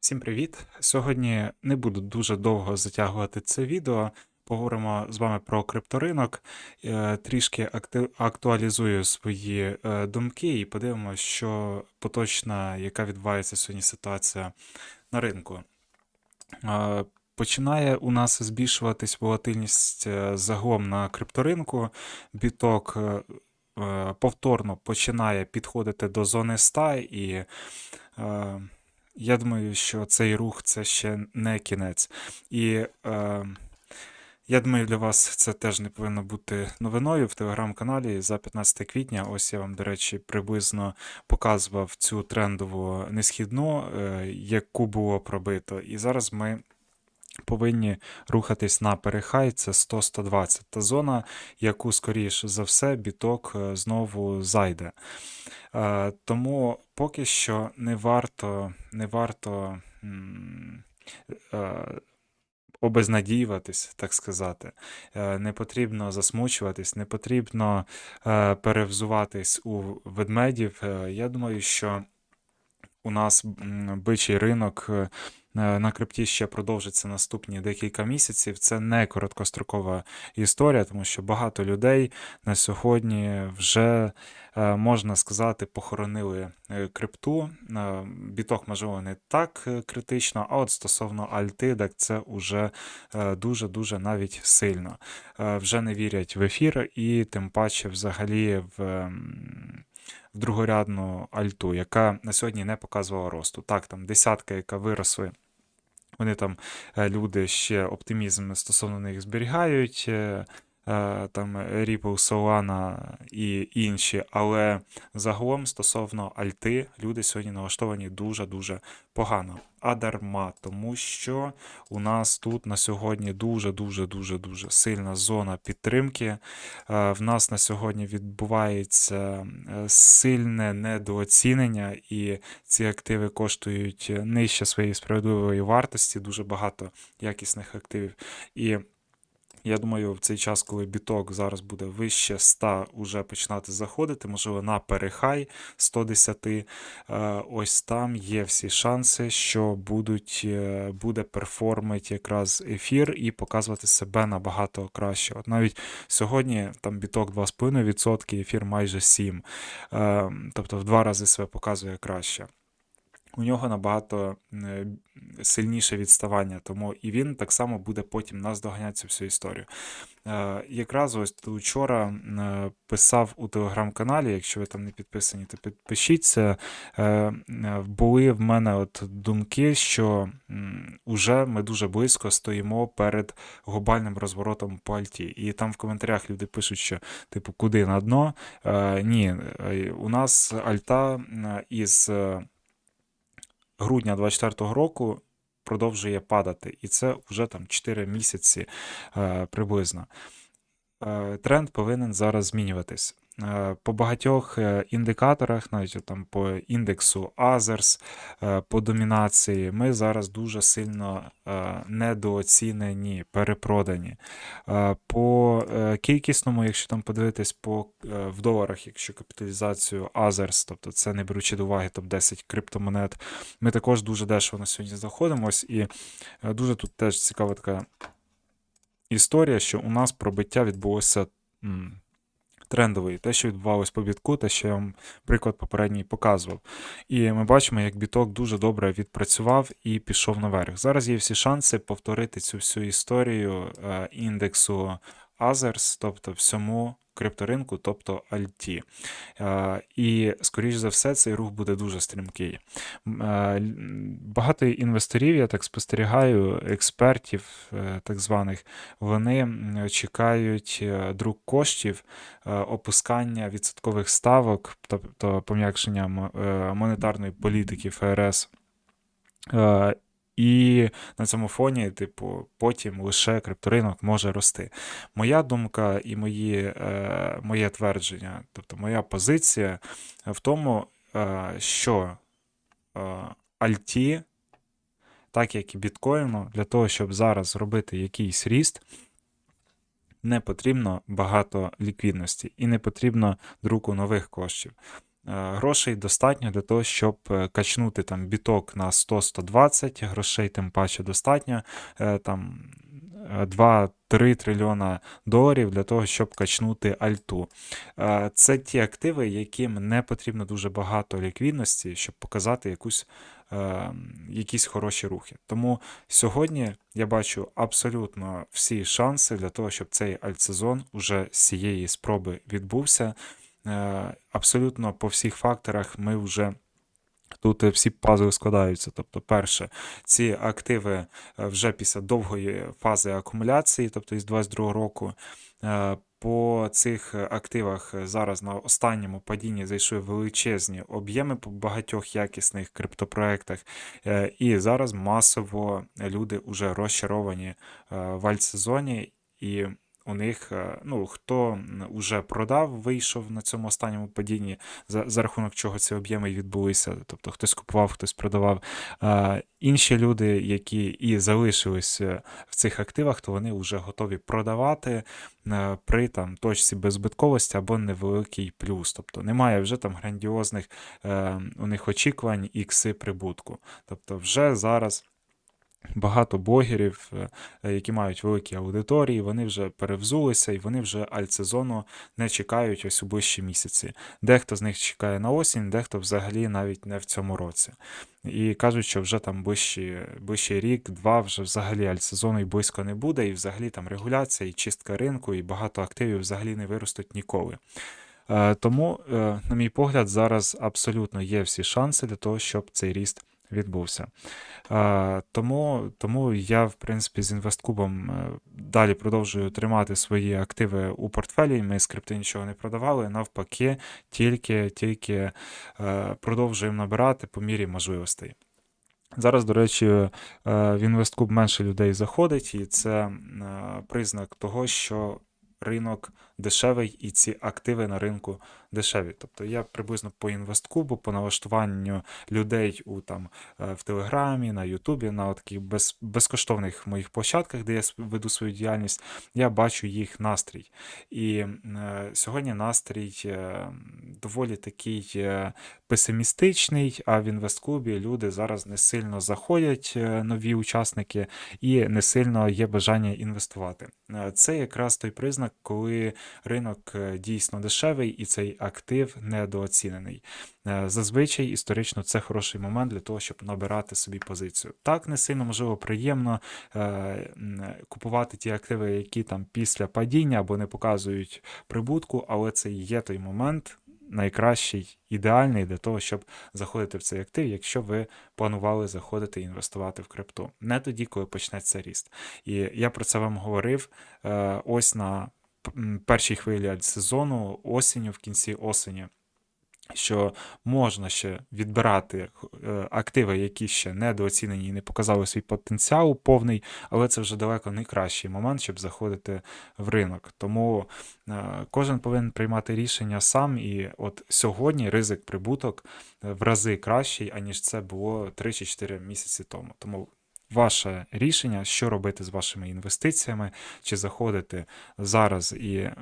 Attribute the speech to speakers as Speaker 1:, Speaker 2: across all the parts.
Speaker 1: Всім привіт! Сьогодні не буду дуже довго затягувати це відео. Поговоримо з вами про крипторинок, Е, трішки актуалізую свої е, думки і подивимося, що поточна, яка відбувається сьогодні ситуація на ринку. Е, Починає у нас збільшуватись волатильність загалом на крипторинку. Біток повторно починає підходити до зони 100 і. Я думаю, що цей рух це ще не кінець. І е, я думаю, для вас це теж не повинно бути новиною в телеграм-каналі за 15 квітня. Ось я вам, до речі, приблизно показував цю трендову несхідну, е, яку було пробито. І зараз ми. Повинні рухатись на перехай, це 100-120. Та зона, яку, скоріш за все, біток е, знову зайде. Е, Тому поки що не варто, не варто е, обезнадіюватись, так сказати. Не потрібно засмучуватись, не потрібно перевзуватись у ведмедів. Я думаю, що у нас бичий ринок на крипті ще продовжиться наступні декілька місяців. Це не короткострокова історія, тому що багато людей на сьогодні вже е, можна сказати похоронили е, крипту. Е, Біток, можливо, не так е, критично, а от стосовно альти, так це уже е, дуже-дуже навіть сильно. Е, Вже не вірять в ефір, і тим паче, взагалі, в. в другорядну альту, яка на сьогодні не показувала росту. Так, там десятка, яка виросли, вони там е, люди ще оптимізм стосовно них зберігають. Е, е, Там Ripple, Solana і інші, але загалом стосовно альти люди сьогодні налаштовані дуже-дуже погано. А дарма, тому що у нас тут на сьогодні дуже-дуже дуже дуже сильна зона підтримки. Е, В нас на сьогодні відбувається е, сильне недооцінення, і ці активи коштують нижче своєї справедливої вартості, дуже багато якісних активів. І я думаю, в цей час, коли біток зараз буде вище 100 уже починати заходити, можливо, на перехай 110, е, ось там є всі шанси, що будуть, е, буде перформити якраз ефір і показувати себе набагато краще. От навіть сьогодні там біток 2,5%, ефір майже 7%. Е, Тобто в два рази себе показує краще. У нього набагато е, сильніше відставання, тому і він так само буде потім наздоганяти цю всю історію. Е, Якраз ось вчора е, писав у телеграм-каналі, якщо ви там не підписані, то підпишіться. Були в мене от думки, що уже ми дуже близько стоїмо перед глобальним розворотом по альті. І там в коментарях люди пишуть, що типу, куди на дно? Ні, у нас альта із. Грудня 2024 року продовжує падати, і це вже там 4 місяці е, приблизно. Е, тренд повинен зараз змінюватись. Е, По багатьох е, індикаторах, навіть там по індексу Others, е, по домінації, ми зараз дуже сильно недооцінені, перепродані. По кількісному, якщо там подивитись по в доларах, якщо капіталізацію Others, тобто це не беручи до уваги топ-10 криптомонет, ми також дуже дешево на сьогодні знаходимось, і дуже тут теж цікава така історія, що у нас пробиття відбулося трендовий, те, що відбувалось по бітку, те, що я вам приклад попередній показував. І ми бачимо, як біток дуже добре відпрацював і пішов наверх. Зараз є всі шанси повторити цю всю історію е, індексу Others, тобто всьому крипторинку, тобто Альті. Е, І, скоріш за все, цей рух буде дуже стрімкий. Е, Багато інвесторів, я так спостерігаю, експертів, е, так званих, вони чекають друк коштів, опускання відсоткових ставок, тобто пом'якшення монетарної політики ФРС. І на цьому фоні, типу, потім лише крипторинок може рости. Моя думка і мої, е, моє твердження, тобто моя позиція в тому, е, що е, альті, так як і біткоїну, для того, щоб зараз зробити якийсь ріст, не потрібно багато ліквідності і не потрібно друку нових коштів. Грошей достатньо для того, щоб е, качнути там біток на 100-120, грошей тим паче достатньо. е, Там 2-3 трильйона доларів для того, щоб качнути альту. Е, Це ті активи, яким не потрібно дуже багато ліквідності, щоб показати якусь, е, якісь хороші рухи. Тому сьогодні я бачу абсолютно всі шанси для того, щоб цей альтсезон уже з цієї спроби відбувся. Е, Абсолютно по всіх факторах ми вже. Тут е, всі пазли складаються. Тобто, перше, ці активи е, вже після довгої фази акумуляції, тобто із 22 року, по цих активах зараз на останньому падінні зайшли величезні об'єми по багатьох якісних криптопроектах, і зараз масово люди вже розчаровані в альтсезоні. і у них, е, ну, хто вже продав, вийшов на цьому останньому падінні, за, за рахунок чого ці об'єми відбулися. Тобто хтось купував, хтось продавав. А інші люди, які і залишились е, в цих активах, то вони вже готові продавати е, при там точці беззбитковості або невеликий плюс. Тобто немає вже там грандіозних у них очікувань ікси прибутку. Тобто, вже зараз. Багато блогерів, е, які мають великі аудиторії, вони вже перевзулися і вони вже альтсезону не чекають ось у ближчі місяці. Дехто з них чекає на осінь, дехто взагалі навіть не в цьому році. І кажуть, що вже там ближчий, ближчий рік, два вже взагалі альтсезону і близько не буде, і взагалі там регуляція і чистка ринку, і багато активів взагалі не виростуть ніколи. Е, тому, е, на мій погляд, зараз абсолютно є всі шанси для того, щоб цей ріст відбувся. Тому тому я, в принципі, з інвесткубом е, далі продовжую тримати свої активи у портфелі. Ми скрипти нічого не продавали, навпаки, тільки тільки е, продовжуємо набирати по мірі можливостей. Зараз, до речі, е, в інвесткуб менше людей заходить, і це признак того, що ринок дешевий і ці активи на ринку дешеві. Тобто я приблизно по інвесткубу, по налаштуванню людей у там е, в Телеграмі, на Ютубі, на таких без, безкоштовних моїх площадках, де я веду свою діяльність, я бачу їх настрій. І е, сьогодні настрій е, доволі такий е, песимістичний, а в інвесткубі люди зараз не сильно заходять, е, нові учасники, і не сильно є бажання інвестувати. Е, це якраз той признак, коли ринок е, дійсно дешевий і цей актив недооцінений. Е, зазвичай історично це хороший момент для того, щоб набирати собі позицію. Так, не сильно можливо приємно е, купувати ті активи, які там після падіння або не показують прибутку, але це і є той момент. Найкращий, ідеальний для того, щоб заходити в цей актив, якщо ви планували заходити і інвестувати в крипту. Не тоді, коли почнеться ріст. І я про це вам говорив ось на першій хвилі сезону, осінню, в кінці осені що можна ще відбирати е, активи, які ще недооцінені і не показали свій потенціал повний, але це вже далеко не кращий момент, щоб заходити в ринок. Тому е, кожен повинен приймати рішення сам, і от сьогодні ризик прибуток е, в рази кращий, аніж це було 3 чи 4 місяці тому. Тому Ваше рішення, що робити з вашими інвестиціями, чи заходити зараз і е,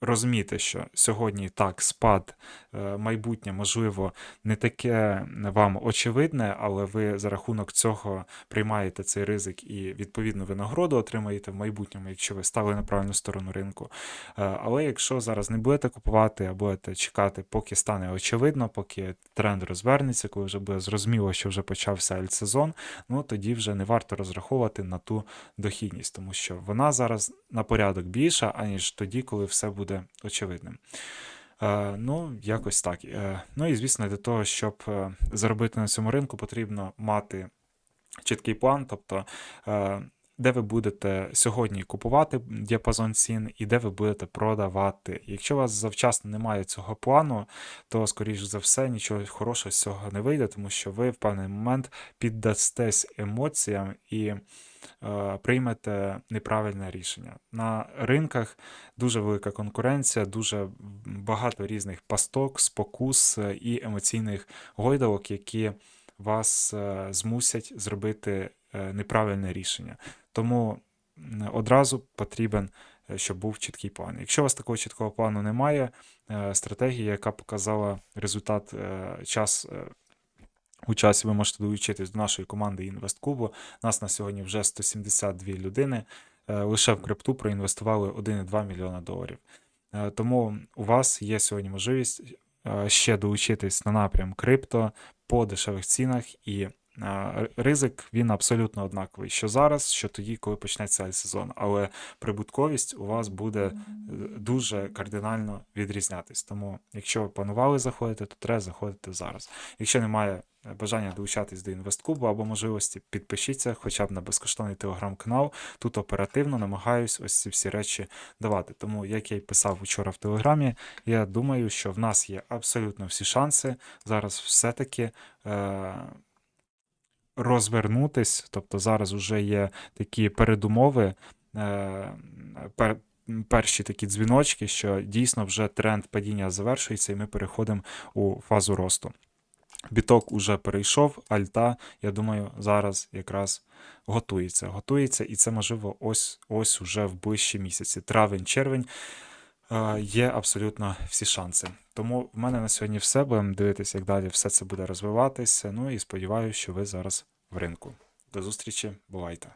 Speaker 1: розуміти, що сьогодні так спад е, майбутнє, можливо, не таке вам очевидне, але ви за рахунок цього приймаєте цей ризик і відповідну винагороду отримаєте в майбутньому, якщо ви стали на правильну сторону ринку. Е, але якщо зараз не будете купувати, а будете чекати, поки стане очевидно, поки тренд розвернеться, коли вже буде зрозуміло, що вже почався альтсезон, ну тоді вже не варто розраховувати на ту дохідність, тому що вона зараз на порядок більша, аніж тоді, коли все буде буде очевидним. Е, ну, якось так. Е, ну і звісно, для того, щоб е, заробити на цьому ринку, потрібно мати чіткий план, тобто. Де ви будете сьогодні купувати діапазон цін і де ви будете продавати. Якщо у вас завчасно немає цього плану, то, скоріш за все, нічого хорошого з цього не вийде, тому що ви в певний момент піддастесь емоціям і Е, приймете неправильне рішення. На ринках дуже велика конкуренція, дуже багато різних пасток, спокус е, і емоційних гойдалок, які вас е, змусять зробити неправильне рішення. Тому одразу потрібен е, щоб був чіткий план. Якщо у вас такого чіткого плану немає, е, стратегія, яка показала результат е, час. У часі ви можете долучитись до нашої команди Інвесткубу. Нас на сьогодні вже 172 людини. Лише в крипту проінвестували 1,2 мільйона доларів. Тому у вас є сьогодні можливість ще долучитись на напрям крипто по дешевих цінах, і ризик він абсолютно однаковий, що зараз, що тоді, коли почнеться сезон. Але прибутковість у вас буде е, дуже кардинально відрізнятись. Тому, якщо ви планували заходити, то треба заходити зараз. Якщо немає е, бажання долучатись до інвесткубу або можливості, підпишіться хоча б на безкоштовний телеграм-канал. Тут оперативно намагаюсь ось ці всі речі давати. Тому, як я й писав вчора в Телеграмі, я думаю, що в нас є абсолютно всі шанси зараз все-таки е- розвернутись. Тобто зараз вже є такі передумови, е- пер- перші такі дзвіночки, що дійсно вже тренд падіння завершується, і ми переходимо у фазу росту. Біток уже перейшов, альта, я думаю, зараз якраз готується. Готується, і це можливо ось ось уже в ближчі місяці. Травень, червень е, є абсолютно всі шанси. Тому в мене на сьогодні все. Будемо дивитися, як далі все це буде розвиватися. Ну і сподіваюся, що ви зараз в ринку. До зустрічі, бувайте!